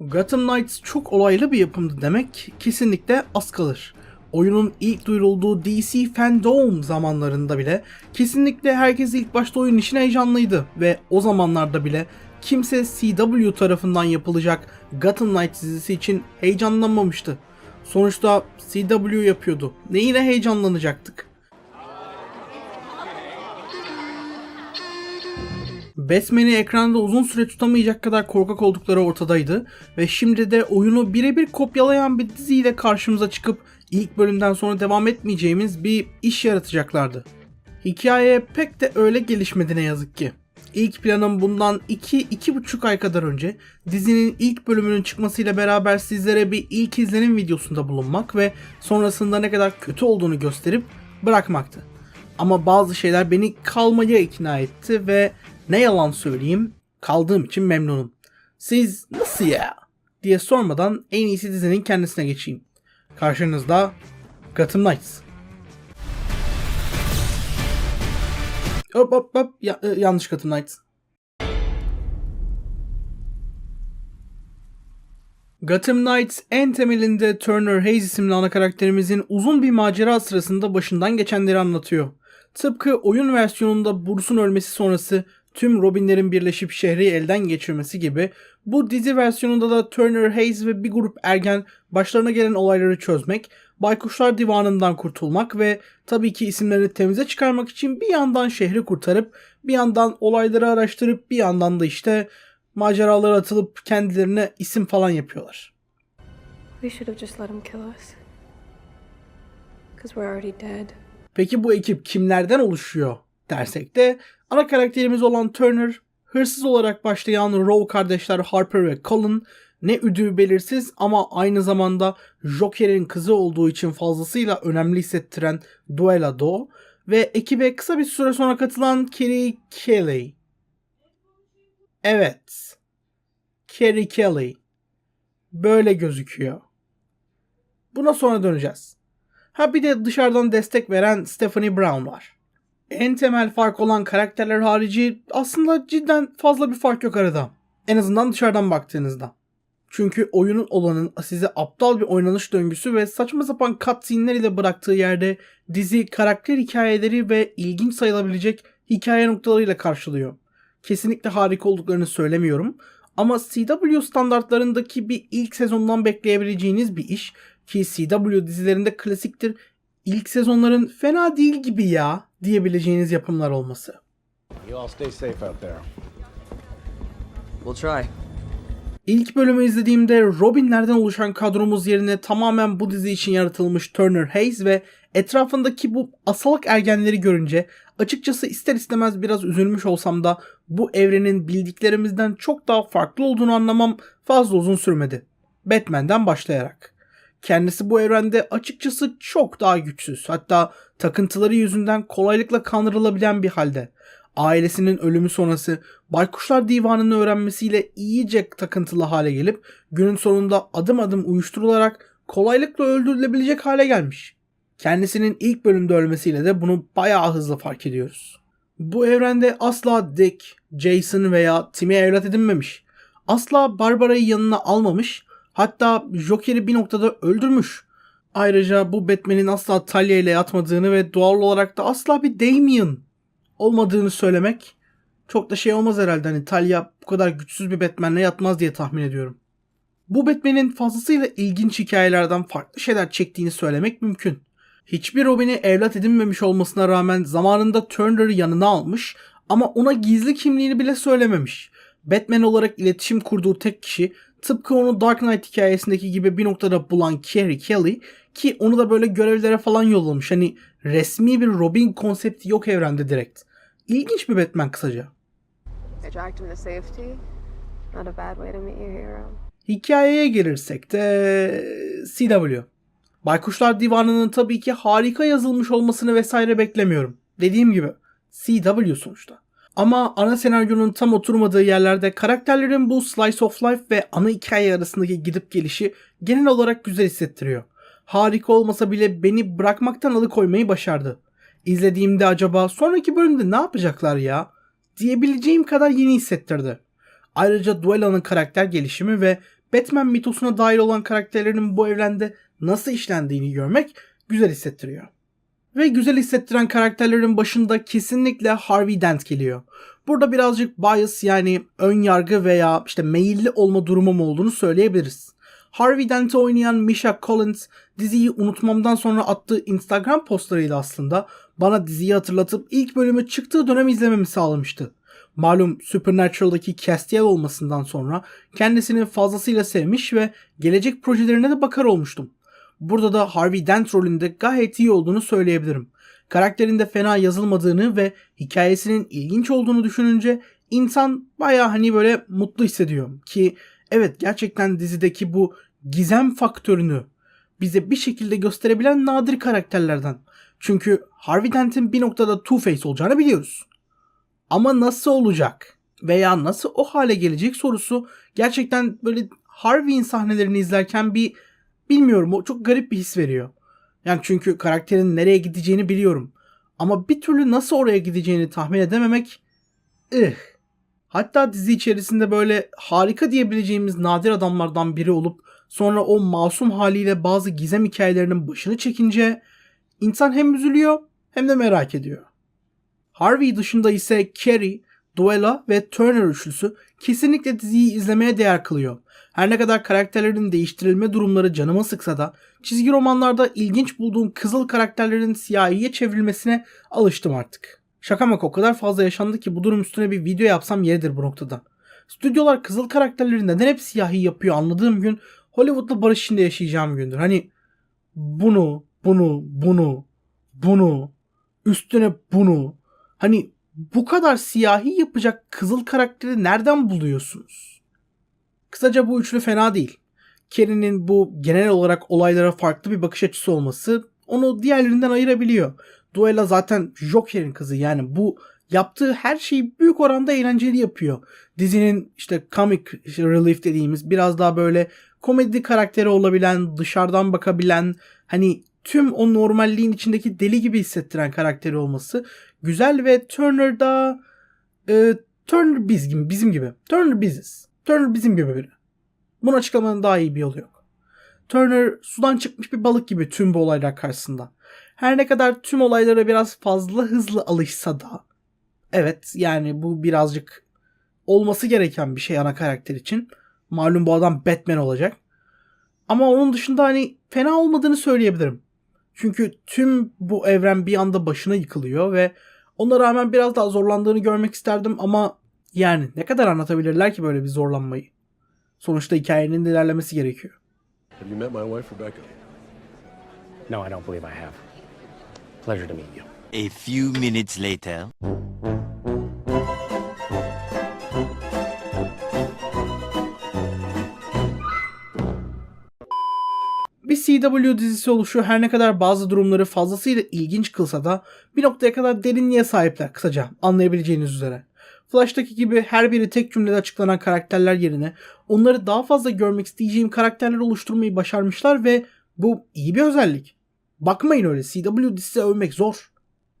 Gotham Knights çok olaylı bir yapımdı demek kesinlikle az kalır. Oyunun ilk duyurulduğu DC Fandom zamanlarında bile kesinlikle herkes ilk başta oyun için heyecanlıydı ve o zamanlarda bile kimse CW tarafından yapılacak Gotham Knights dizisi için heyecanlanmamıştı. Sonuçta CW yapıyordu. Neyine heyecanlanacaktık? Batman'i ekranda uzun süre tutamayacak kadar korkak oldukları ortadaydı ve şimdi de oyunu birebir kopyalayan bir diziyle karşımıza çıkıp ilk bölümden sonra devam etmeyeceğimiz bir iş yaratacaklardı. Hikaye pek de öyle gelişmedi ne yazık ki. İlk planım bundan 2-2,5 ay kadar önce dizinin ilk bölümünün çıkmasıyla beraber sizlere bir ilk izlenim videosunda bulunmak ve sonrasında ne kadar kötü olduğunu gösterip bırakmaktı. Ama bazı şeyler beni kalmaya ikna etti ve ne yalan söyleyeyim kaldığım için memnunum. Siz nasıl ya diye sormadan en iyisi dizinin kendisine geçeyim. Karşınızda Gotham Knights. Hop hop hop ya- e, yanlış Gotham Knights. Gotham Knights en temelinde Turner Hayes isimli ana karakterimizin uzun bir macera sırasında başından geçenleri anlatıyor. Tıpkı oyun versiyonunda Bruce'un ölmesi sonrası tüm Robin'lerin birleşip şehri elden geçirmesi gibi bu dizi versiyonunda da Turner Hayes ve bir grup ergen başlarına gelen olayları çözmek, Baykuşlar Divanı'ndan kurtulmak ve tabii ki isimlerini temize çıkarmak için bir yandan şehri kurtarıp bir yandan olayları araştırıp bir yandan da işte maceralara atılıp kendilerine isim falan yapıyorlar. We should have just let him kill us. Because we're already dead. Peki bu ekip kimlerden oluşuyor dersek de ana karakterimiz olan Turner, hırsız olarak başlayan Rowe kardeşler Harper ve Colin, ne üdüğü belirsiz ama aynı zamanda Joker'in kızı olduğu için fazlasıyla önemli hissettiren Duella Do ve ekibe kısa bir süre sonra katılan Kerry Kelly. Evet. Kerry Kelly. Böyle gözüküyor. Buna sonra döneceğiz. Ha bir de dışarıdan destek veren Stephanie Brown var. En temel fark olan karakterler harici aslında cidden fazla bir fark yok arada. En azından dışarıdan baktığınızda. Çünkü oyunun olanın size aptal bir oynanış döngüsü ve saçma sapan cutscene'ler ile bıraktığı yerde dizi karakter hikayeleri ve ilginç sayılabilecek hikaye noktalarıyla karşılıyor. Kesinlikle harika olduklarını söylemiyorum ama CW standartlarındaki bir ilk sezondan bekleyebileceğiniz bir iş ki CW dizilerinde klasiktir ilk sezonların fena değil gibi ya diyebileceğiniz yapımlar olması. We'll. İlk bölümü izlediğimde Robinlerden oluşan kadromuz yerine tamamen bu dizi için yaratılmış Turner Hayes ve etrafındaki bu asalak ergenleri görünce açıkçası ister istemez biraz üzülmüş olsam da bu evrenin bildiklerimizden çok daha farklı olduğunu anlamam fazla uzun sürmedi. Batman'den başlayarak. Kendisi bu evrende açıkçası çok daha güçsüz. Hatta takıntıları yüzünden kolaylıkla kandırılabilen bir halde. Ailesinin ölümü sonrası Baykuşlar Divanı'nı öğrenmesiyle iyice takıntılı hale gelip günün sonunda adım adım uyuşturularak kolaylıkla öldürülebilecek hale gelmiş. Kendisinin ilk bölümde ölmesiyle de bunu bayağı hızlı fark ediyoruz. Bu evrende asla Dick, Jason veya Timmy evlat edinmemiş. Asla Barbara'yı yanına almamış. Hatta Joker'i bir noktada öldürmüş. Ayrıca bu Batman'in asla Talia ile yatmadığını ve doğal olarak da asla bir Damian olmadığını söylemek çok da şey olmaz herhalde. Hani Talia bu kadar güçsüz bir Batman'le yatmaz diye tahmin ediyorum. Bu Batman'in fazlasıyla ilginç hikayelerden farklı şeyler çektiğini söylemek mümkün. Hiçbir Robin'i evlat edinmemiş olmasına rağmen zamanında Turner'ı yanına almış ama ona gizli kimliğini bile söylememiş. Batman olarak iletişim kurduğu tek kişi tıpkı onu Dark Knight hikayesindeki gibi bir noktada bulan Carrie Kelly ki onu da böyle görevlere falan yollamış. Hani resmi bir Robin konsepti yok evrende direkt. İlginç bir Batman kısaca. Hikayeye gelirsek de CW. Baykuşlar Divanı'nın tabii ki harika yazılmış olmasını vesaire beklemiyorum. Dediğim gibi CW sonuçta. Ama ana senaryonun tam oturmadığı yerlerde karakterlerin bu slice of life ve ana hikaye arasındaki gidip gelişi genel olarak güzel hissettiriyor. Harika olmasa bile beni bırakmaktan alıkoymayı başardı. İzlediğimde acaba sonraki bölümde ne yapacaklar ya diyebileceğim kadar yeni hissettirdi. Ayrıca Duella'nın karakter gelişimi ve Batman mitosuna dair olan karakterlerin bu evrende nasıl işlendiğini görmek güzel hissettiriyor. Ve güzel hissettiren karakterlerin başında kesinlikle Harvey Dent geliyor. Burada birazcık bias yani ön yargı veya işte meyilli olma durumum olduğunu söyleyebiliriz. Harvey Dent'i oynayan Misha Collins diziyi unutmamdan sonra attığı Instagram postlarıyla aslında bana diziyi hatırlatıp ilk bölümü çıktığı dönem izlememi sağlamıştı. Malum Supernatural'daki Castiel olmasından sonra kendisini fazlasıyla sevmiş ve gelecek projelerine de bakar olmuştum. Burada da Harvey Dent rolünde gayet iyi olduğunu söyleyebilirim. Karakterinde fena yazılmadığını ve hikayesinin ilginç olduğunu düşününce insan baya hani böyle mutlu hissediyor ki evet gerçekten dizideki bu gizem faktörünü bize bir şekilde gösterebilen nadir karakterlerden. Çünkü Harvey Dent'in bir noktada Two-Face olacağını biliyoruz. Ama nasıl olacak veya nasıl o hale gelecek sorusu gerçekten böyle Harvey'in sahnelerini izlerken bir bilmiyorum o çok garip bir his veriyor. Yani çünkü karakterin nereye gideceğini biliyorum. Ama bir türlü nasıl oraya gideceğini tahmin edememek ıh. Hatta dizi içerisinde böyle harika diyebileceğimiz nadir adamlardan biri olup sonra o masum haliyle bazı gizem hikayelerinin başını çekince insan hem üzülüyor hem de merak ediyor. Harvey dışında ise Carrie, Duella ve Turner üçlüsü kesinlikle diziyi izlemeye değer kılıyor. Her ne kadar karakterlerin değiştirilme durumları canıma sıksa da çizgi romanlarda ilginç bulduğum kızıl karakterlerin siyahiye çevrilmesine alıştım artık. Şaka maka o kadar fazla yaşandı ki bu durum üstüne bir video yapsam yeridir bu noktada. Stüdyolar kızıl karakterleri neden hep siyahi yapıyor anladığım gün Hollywood'la barış içinde yaşayacağım gündür. Hani bunu, bunu, bunu, bunu, üstüne bunu. Hani bu kadar siyahi yapacak kızıl karakteri nereden buluyorsunuz? Kısaca bu üçlü fena değil. Kerry'nin bu genel olarak olaylara farklı bir bakış açısı olması onu diğerlerinden ayırabiliyor. Duella zaten Joker'in kızı yani bu yaptığı her şeyi büyük oranda eğlenceli yapıyor. Dizinin işte comic relief dediğimiz biraz daha böyle komedi karakteri olabilen, dışarıdan bakabilen, hani tüm o normalliğin içindeki deli gibi hissettiren karakteri olması güzel ve Turner da e, Turner biz gibi, bizim gibi. Turner biziz. Turner bizim gibi biri. Bunu açıklamanın daha iyi bir yolu yok. Turner sudan çıkmış bir balık gibi tüm bu olaylar karşısında. Her ne kadar tüm olaylara biraz fazla hızlı alışsa da evet yani bu birazcık olması gereken bir şey ana karakter için. Malum bu adam Batman olacak. Ama onun dışında hani fena olmadığını söyleyebilirim. Çünkü tüm bu evren bir anda başına yıkılıyor ve ona rağmen biraz daha zorlandığını görmek isterdim ama yani ne kadar anlatabilirler ki böyle bir zorlanmayı? Sonuçta hikayenin de ilerlemesi gerekiyor. Have you met my wife, Rebecca? No, I don't believe I have. Pleasure to meet you. A few minutes later. Bir CW dizisi oluşu her ne kadar bazı durumları fazlasıyla ilginç kılsa da bir noktaya kadar derinliğe sahipler kısaca anlayabileceğiniz üzere. Flash'taki gibi her biri tek cümlede açıklanan karakterler yerine onları daha fazla görmek isteyeceğim karakterler oluşturmayı başarmışlar ve bu iyi bir özellik. Bakmayın öyle CW dizisi övmek zor.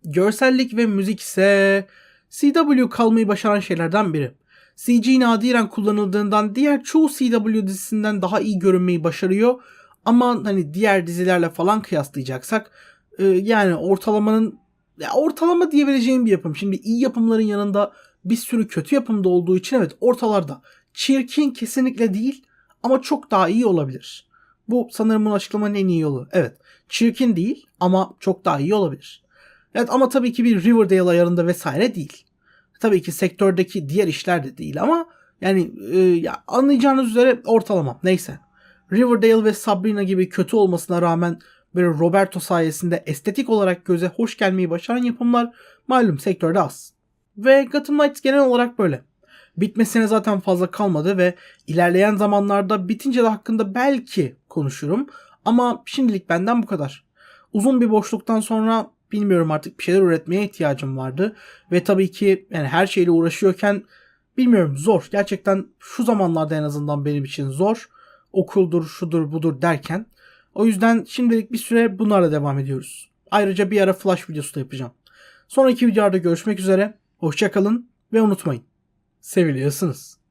Görsellik ve müzik ise CW kalmayı başaran şeylerden biri. CG nadiren kullanıldığından diğer çoğu CW dizisinden daha iyi görünmeyi başarıyor ama hani diğer dizilerle falan kıyaslayacaksak e, yani ortalamanın ya ortalama diyebileceğim bir yapım. Şimdi iyi yapımların yanında bir sürü kötü yapımda olduğu için evet ortalarda. Çirkin kesinlikle değil ama çok daha iyi olabilir. Bu sanırım bunu açıklamanın en iyi yolu. Evet çirkin değil ama çok daha iyi olabilir. Evet ama tabii ki bir Riverdale ayarında vesaire değil. Tabii ki sektördeki diğer işler de değil ama yani e, ya anlayacağınız üzere ortalama neyse. Riverdale ve Sabrina gibi kötü olmasına rağmen böyle Roberto sayesinde estetik olarak göze hoş gelmeyi başaran yapımlar malum sektörde az. Ve Gotham Knights genel olarak böyle. Bitmesine zaten fazla kalmadı ve ilerleyen zamanlarda bitince de hakkında belki konuşurum. Ama şimdilik benden bu kadar. Uzun bir boşluktan sonra bilmiyorum artık bir şeyler üretmeye ihtiyacım vardı. Ve tabii ki yani her şeyle uğraşıyorken bilmiyorum zor. Gerçekten şu zamanlarda en azından benim için zor. Okuldur, şudur, budur derken. O yüzden şimdilik bir süre bunlarla devam ediyoruz. Ayrıca bir ara flash videosu da yapacağım. Sonraki videolarda görüşmek üzere. Hoşçakalın ve unutmayın. Seviliyorsunuz.